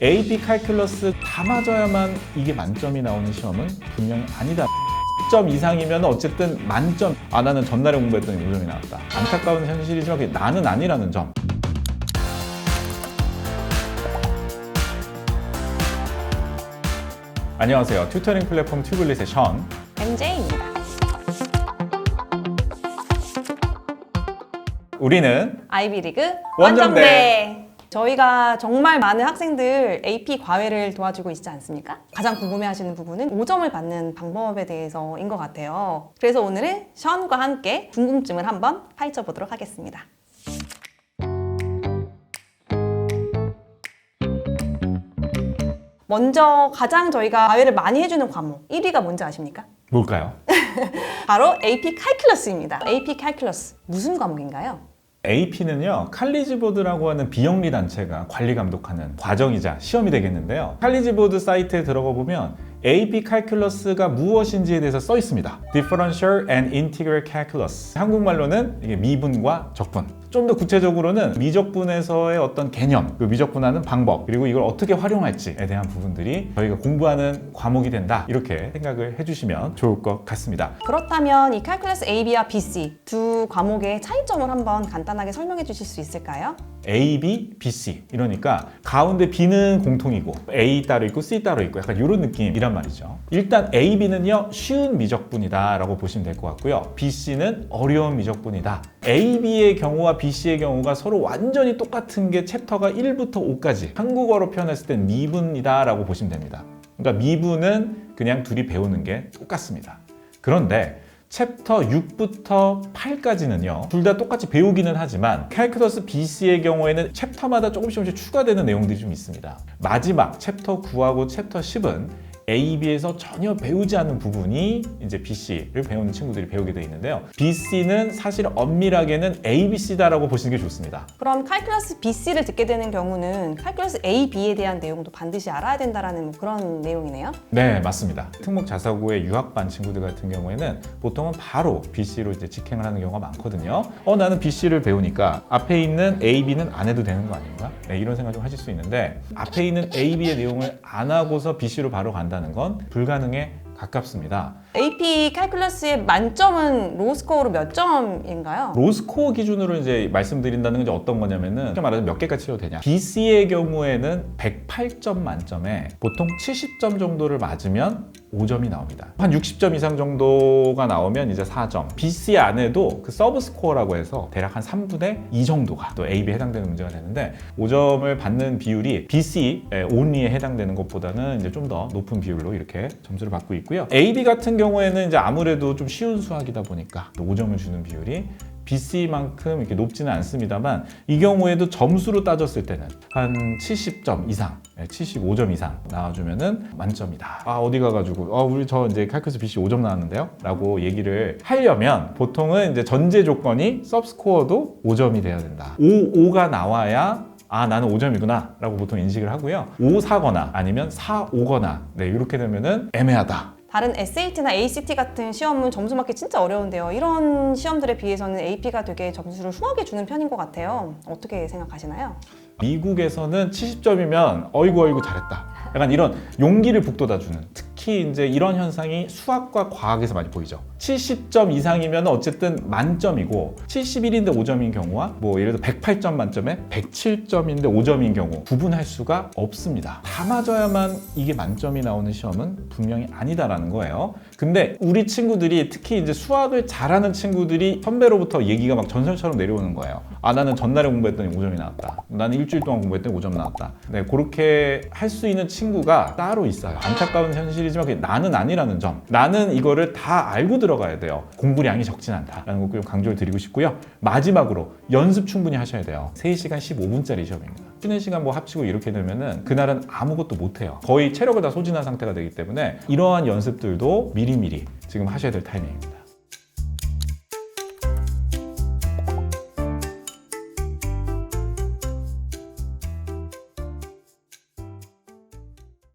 AP 칼큘러스 다 맞아야만 이게 만점이 나오는 시험은 분명히 아니다. 10점 이상이면 어쨌든 만점. 아 나는 전날에 공부했더니 5점이 나왔다. 안타까운 현실이지만 그게 나는 아니라는 점. 안녕하세요. 튜터링 플랫폼 튜블릿의 션. MJ입니다. 우리는 아이비리그 원정대. 원정대. 저희가 정말 많은 학생들 AP 과외를 도와주고 있지 않습니까? 가장 궁금해하시는 부분은 5점을 받는 방법에 대해서인 것 같아요. 그래서 오늘은 션과 함께 궁금증을 한번 파헤쳐 보도록 하겠습니다. 먼저 가장 저희가 과외를 많이 해주는 과목 1위가 뭔지 아십니까? 뭘까요? 바로 AP 칼큘러스입니다. AP 칼큘러스 무슨 과목인가요? AP는요, 칼리지보드라고 하는 비영리 단체가 관리 감독하는 과정이자 시험이 되겠는데요. 칼리지보드 사이트에 들어가 보면 AP 칼큘러스가 무엇인지에 대해서 써 있습니다. Differential and Integral Calculus. 한국말로는 이게 미분과 적분. 좀 더 구체적으로는 미적분에서의 어떤 개념, 그 미적분하는 방법, 그리고 이걸 어떻게 활용할지에 대한 부분들이 저희가 공부하는 과목이 된다. 이렇게 생각을 해주시면 좋을 것 같습니다. 그렇다면 이 칼큘러스 AB와 BC 두 과목의 차이점을 한번 간단하게 설명해 주실 수 있을까요? A, B, B, C 이러니까 가운데 B는 공통이고 A 따로 있고 C 따로 있고 약간 이런 느낌이란 말이죠. 일단 A, B는요 쉬운 미적분이다라고 보시면 될 것 같고요. B, C는 어려운 미적분이다. A, B의 경우와 B, C의 경우가 서로 완전히 똑같은 게 챕터가 1부터 5까지 한국어로 표현했을 땐 미분이다 라고 보시면 됩니다. 그러니까 미분은 그냥 둘이 배우는 게 똑같습니다. 그런데 챕터 6부터 8까지는요 둘 다 똑같이 배우기는 하지만 칼큘러스 BC의 경우에는 챕터마다 조금씩 조금씩 추가되는 내용들이 좀 있습니다 마지막 챕터 9하고 챕터 10은 AB에서 전혀 배우지 않는 부분이 이제 BC를 배우는 친구들이 배우게 되어 있는데요 BC는 사실 엄밀하게는 ABC다라고 보시는 게 좋습니다 그럼 칼큘러스 BC를 듣게 되는 경우는 칼큘러스 AB에 대한 내용도 반드시 알아야 된다라는 뭐 그런 내용이네요. 네, 맞습니다. 특목 자사고의 유학반 친구들 같은 경우에는 보통은 바로 BC로 이제 직행을 하는 경우가 많거든요. 어, 나는 BC를 배우니까 앞에 있는 A, B는 안 해도 되는 거 아닌가? 네, 이런 생각 좀 하실 수 있는데 앞에 있는 A, B의 내용을 안 하고서 BC로 바로 간다 는 건 불가능에 가깝습니다. AP 칼큘러스의 만점은 로스코어로 몇 점인가요? 로스코어 기준으로 이제 말씀드린다는 건 이제 어떤 거냐면은 좀 말하자면 몇 개까지 치러도 되냐. BC의 경우에는 108점 만점에 보통 70점 정도를 맞으면 5점이 나옵니다. 한 60점 이상 정도가 나오면 이제 4점. BC 안에도 그 서브 스코어라고 해서 대략 한 3분의 2 정도가 또 AB에 해당되는 문제가 되는데 5점을 받는 비율이 BC 온리에 해당되는 것보다는 이제 좀 더 높은 비율로 이렇게 점수를 받고 있고 요. AB 같은 경우에는 이제 아무래도 좀 쉬운 수학이다 보니까 5점을 주는 비율이 BC만큼 이렇게 높지는 않습니다만 이 경우에도 점수로 따졌을 때는 한 70점 이상, 75점 이상 나와주면은 만점이다. 아 어디 가가지고 어 우리 저 이제 칼크스 BC 5점 나왔는데요?라고 얘기를 하려면 보통은 이제 전제 조건이 섭스코어도 5점이 돼야 된다. 5, 5가 나와야 아 나는 5점이구나 라고 보통 인식을 하고요 5, 4거나 아니면 4, 5거나 네 이렇게 되면은 애매하다 다른 SAT나 ACT 같은 시험은 점수 맞기 진짜 어려운데요. 이런 시험들에 비해서는 AP가 되게 점수를 훌하게 주는 편인 것 같아요. 어떻게 생각하시나요? 미국에서는 70점이면 어이구 어이구 잘했다. 약간 이런 용기를 북돋아주는 특히 이제 이런 현상이 수학과 과학에서 많이 보이죠. 70점 이상이면 어쨌든 만점이고 71인데 5점인 경우와 뭐 예를 들어 108점 만점에 107점인데 5점인 경우 구분할 수가 없습니다. 다 맞아야만 이게 만점이 나오는 시험은 분명히 아니다라는 거예요. 근데 우리 친구들이 특히 이제 수학을 잘하는 친구들이 선배로부터 얘기가 막 전설처럼 내려오는 거예요. 아 나는 전날에 공부했더니 5점이 나왔다. 나는 일주일 동안 공부했더니 5점 나왔다. 네 그렇게 할 수 있는 친구가 따로 있어요. 안타까운 현실이지만 그게 나는 아니라는 점. 나는 이거를 다 알고 들어가야 돼요. 공부량이 적진 않다라는 거좀 강조를 드리고 싶고요. 마지막으로 연습 충분히 하셔야 돼요. 3시간 15분짜리 시험입니다. 쉬는 시간 뭐 합치고 이렇게 되면은 그날은 아무것도 못 해요. 거의 체력을 다 소진한 상태가 되기 때문에 이러한 연습들도 미리미리 지금 하셔야 될 타이밍입니다.